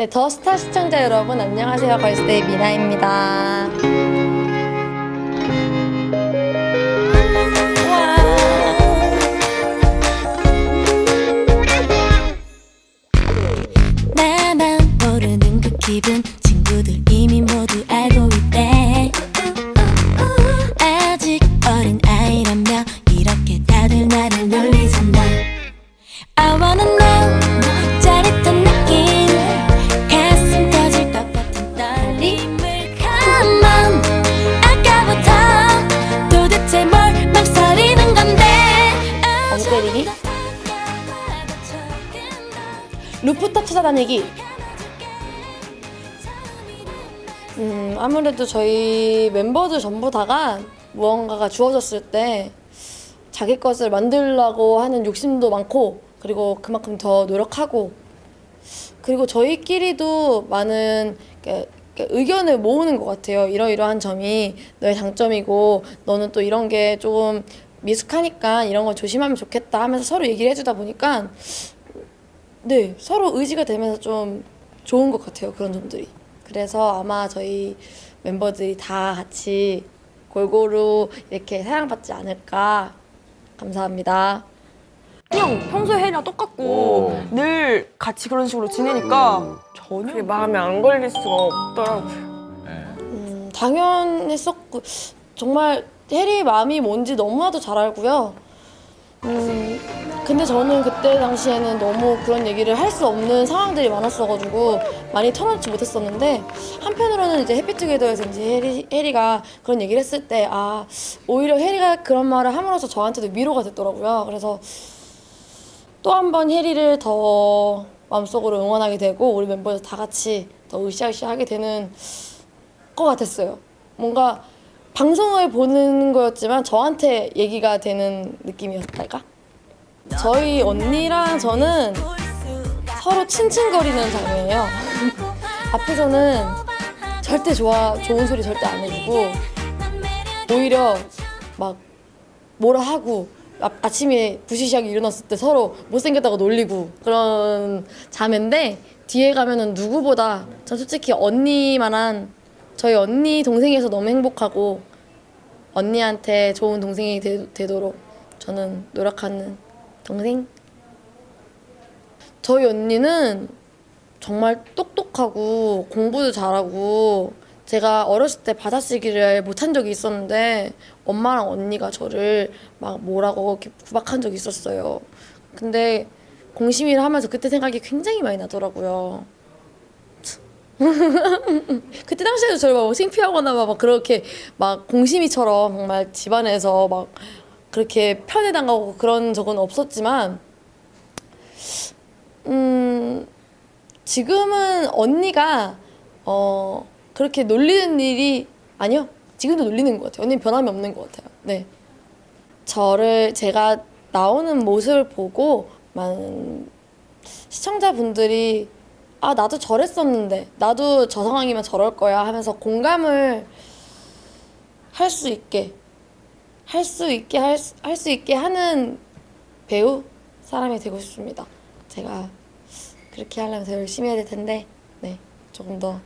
네, 더 스타 시청자 여러분 안녕하세요. 걸스데이 미나입니다. 나만 모르는 그 기분 친구들 이미 모두 알고 있대 아직 어린 아이라며 이렇게 다들 나를 놀리잖아 I wanna 엉 때리기? 루프탑 찾아다니기. 음, 아무래도 저희 멤버들 전부 다가 무언가가 주어졌을 때 자기 것을 만들려고 하는 욕심도 많고 그리고 그만큼 더 노력하고 그리고 저희끼리도 많은 의견을 모으는 것 같아요. 이러이러한 점이 너의 장점이고 너는 또 이런 게 조금 미숙하니까 이런 거 조심하면 좋겠다 하면서 서로 얘기를 해주다 보니까 네 서로 의지가 되면서 좀 좋은 것 같아요. 그런 점들이. 그래서 아마 저희 멤버들이 다 같이 골고루 이렇게 사랑받지 않을까 감사합니다. 그냥 평소에 혜리랑 똑같고 오. 늘 같이 그런 식으로 지내니까 전혀 그게 마음에 안 걸릴 수가 없더라고요. 음, 당연했었고 정말 해리의 마음이 뭔지 너무나도 잘 알고요. 음, 근데 저는 그때 당시에는 너무 그런 얘기를 할 수 없는 상황들이 많았어가지고 많이 터놓지 못했었는데 한편으로는 이제 해피투게더에서 이제 해리, 해리가 그런 얘기를 했을 때 아 오히려 해리가 그런 말을 함으로써 저한테도 위로가 됐더라고요. 그래서 또 한 번 해리를 더 마음속으로 응원하게 되고 우리 멤버들 다 같이 더 으쌰으쌰 하게 되는 것 같았어요. 뭔가 방송을 보는 거였지만 저한테 얘기가 되는 느낌이었달까? 저희 언니랑 저는 서로 칭칭거리는 장면이에요. 앞에서는 절대 좋아 좋은 소리 절대 안 해주고 오히려 막 뭐라 하고 아, 아침에 부시시하게 일어났을 때 서로 못생겼다고 놀리고 그런 자매인데 뒤에 가면은 누구보다 전 솔직히 언니만한 저희 언니 동생에서 너무 행복하고 언니한테 좋은 동생이 되, 도록 저는 노력하는 동생. 저희 언니는 정말 똑똑하고 공부도 잘하고 제가 어렸을 때 받아쓰기를 못한 적이 있었는데 엄마랑 언니가 저를 막 뭐라고 구박한 적이 있었어요. 근데 공심위를 하면서 그때 생각이 굉장히 많이 나더라고요. 그때 당시에도 저를 막 창피하거나 막 그렇게 막 공심이처럼 정말 집안에서 막 그렇게 편애당하고 그런 적은 없었지만 음 지금은 언니가 어 그렇게 놀리는 일이 아니요. 지금도 놀리는 것 같아요. 언니는 변함이 없는 것 같아요. 네. 저를 제가 나오는 모습을 보고 많은 시청자분들이 아 나도 저랬었는데 나도 저 상황이면 저럴 거야 하면서 공감을 할 수 있게 할 수 있게 할 수 있게 하는 배우 사람이 되고 싶습니다. 제가 그렇게 하려면 더 열심히 해야 될 텐데 네 조금 더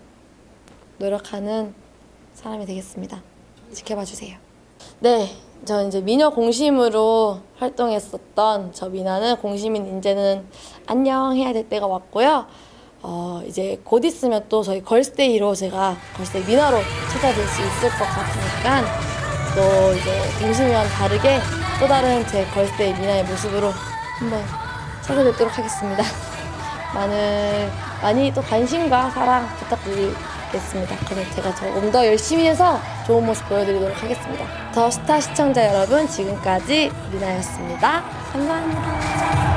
노력하는 사람이 되겠습니다. 지켜봐 주세요. 네, 저 이제 미녀 공심으로 활동했었던 저 미나는 공심인 이제는 안녕 해야 될 때가 왔고요. 어, 이제 곧 있으면 또 저희 걸스데이로 제가 걸스데이 미나로 찾아뵐 수 있을 것 같으니까 또 이제 공심이와는 다르게 또 다른 제 걸스데이 미나의 모습으로 한번 찾아뵙도록 하겠습니다. 많은 많이 또 관심과 사랑 부탁드리겠습니다. 그럼 제가 조금 더 열심히 해서 좋은 모습 보여드리도록 하겠습니다. 더 스타 시청자 여러분 지금까지 미나였습니다. 감사합니다.